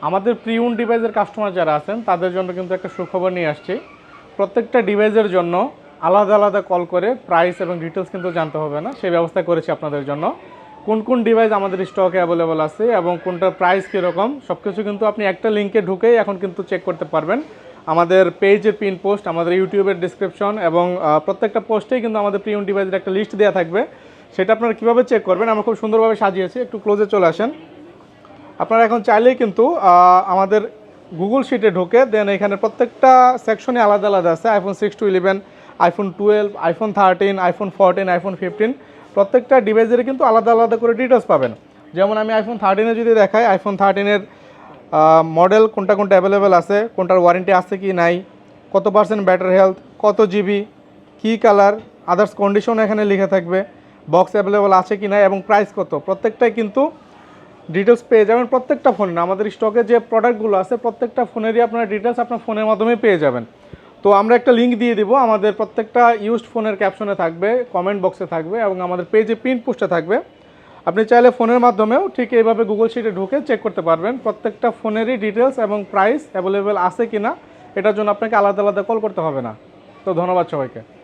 আমাদের প্রিউন ডিভাইসের কাস্টমার যারা আছেন, তাদের জন্য কিন্তু একটা সুখবর নিয়ে আসছি। প্রত্যেকটা ডিভাইসের জন্য আলাদা আলাদা কল করে প্রাইস এবং ডিটেলস কিন্তু জানতে হবে না, সেই ব্যবস্থা করেছি আপনাদের জন্য। কোন কোন ডিভাইস আমাদের স্টকে অ্যাভেলেবল আছে এবং কোনটার প্রাইস কীরকম সব কিছু কিন্তু আপনি একটা লিঙ্কে ঢুকেই এখন কিন্তু চেক করতে পারবেন। আমাদের পেজের পিন পোস্ট আমাদের ইউটিউবের ডিসক্রিপশন এবং প্রত্যেকটা পোস্টেই কিন্তু আমাদের প্রিউন ডিভাইসের একটা লিস্ট দেওয়া থাকবে। সেটা আপনারা কীভাবে চেক করবেন, আমরা খুব সুন্দরভাবে সাজিয়েছি, একটু ক্লোজে চলে আসেন। আপনারা এখন চাইলেই কিন্তু আমাদের গুগল শিটে ঢোকে দেন এখানে প্রত্যেকটা সেকশনে আলাদা আলাদা আছে iPhone six to eleven iPhone twelve iPhone thirteen iPhone fourteen iPhone fifteen প্রত্যেকটা ডিভাইসের কিন্তু আলাদা আলাদা করে ডিটেলস পাবেন। যেমন আমি আইফোন থার্টিনে যদি দেখাই আইফোন থার্টিনের মডেল কোনটা কোনটা অ্যাভেলেবেল আছে, কোনটার ওয়ারেন্টি আছে কি নাই, কত পার্সেন্ট ব্যাটারি হেলথ কত জিবি কী কালার আদার্স কন্ডিশন এখানে লিখে থাকবে বক্স অ্যাভেলেবেল আছে কি নাই, এবং প্রাইস কত। প্রত্যেকটাই কিন্তু ডিটেলস পেয়ে যাবেন প্রত্যেকটা ফোনে আমাদের স্টকে যে প্রোডাক্টগুলো আছে, প্রত্যেকটা ফোনেরই আপনার ডিটেলস আপনার ফোনের মাধ্যমে পেয়ে যাবেন। তো আমরা একটা লিঙ্ক দিয়ে দিব। আমাদের প্রত্যেকটা ইউজড ফোনের ক্যাপশনে থাকবে কমেন্ট বক্সে থাকবে এবং আমাদের পেজে প্রিন্ট পোস্টে থাকবে। আপনি চাইলে ফোনের মাধ্যমেও ঠিক এইভাবে গুগল শিটে ঢুকে চেক করতে পারবেন প্রত্যেকটা ফোনেরই ডিটেলস এবং প্রাইস অ্যাভেলেবেল আছে কি না এটার জন্য আপনাকে আলাদা আলাদা কল করতে হবে না। তো ধন্যবাদ সবাইকে।